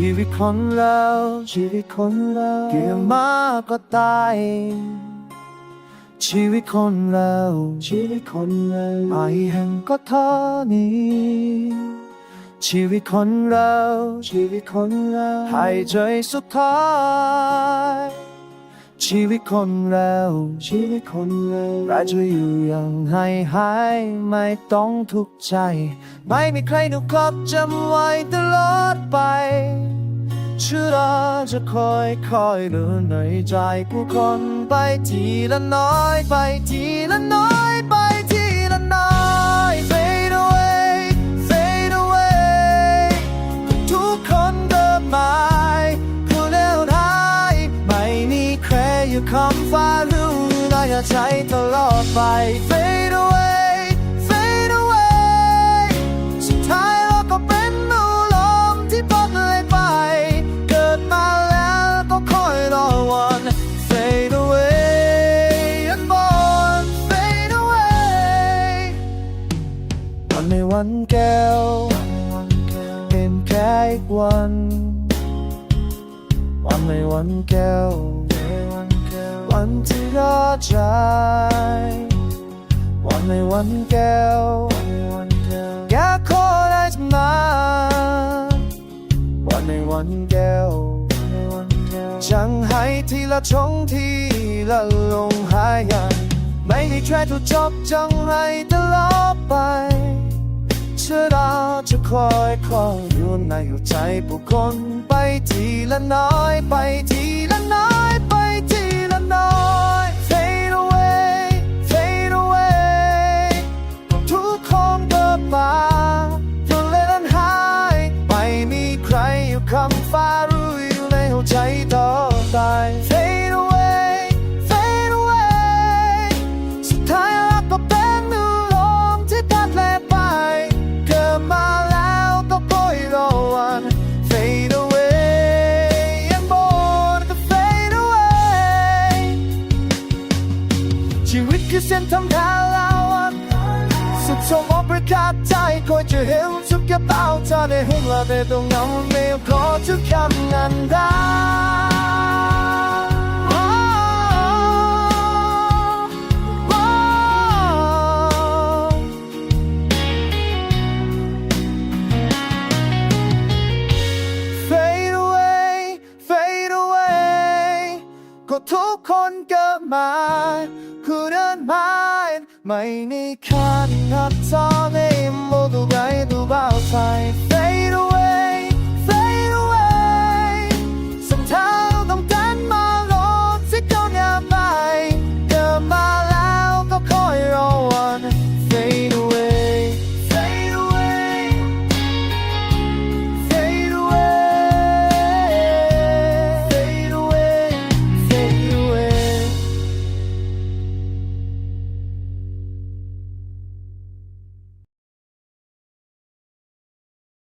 ชีวิตคนเราชีวิตคนเราเกี่ยมากก็ตายชีวิตคนเราชีวิตคนเราไปแห่งก็เท่านี้ชีวิตคนเราชีวิตคนเราหายใจสุดท้าย ชีวิตคนเราชีวิตคนเราเราจะอยู่อย่างให้หายไม่ต้องทุกข์ใจ ไม่มีใครหนุกลับจำไว้ตลอดไปเชื่อเราจะคอยคอยเดินในใจผู้คนไปทีละน้อยไปทีละน้อย ครอบฟ้ารู้ได้ใจตลอดไป fade away fade away สุดท้ายเราก็เป็นนูลมที่พัดเลยไป เกิดมาแล้วก็คอยรอวัน fade away and born fade away วันในวันแก้วเป็นแค่อีกวัน วันในวันแก้ว วันที่รอใจ วันในวันแก้วอยากขอได้ทำนานวันในวันแก้วจังให้ทีละชงทีละลงหายใจไม่มีใครถูกจบจังให้ตลอดไปเชื่อเราจะคอยคอยอยู่ในหัวใจผู้คนไปทีละน้อยไปทีู่ใจต่อตาย fade away fade away สุดท้ายราก็เป็นหนูลมที่พัดแล่นไป เกิดมาแล้วก็คอยรอวัน fade away and born to fade away ชีวิตคือเส้นทางทางลาวันสุดสมองประกาศใจคอยจะเห็นสุดกระเป๋าเธอได้หุ่นละแต่ต้องเงาไม่ขอ มาคือเดินมาไม่มีค่านับซ้อน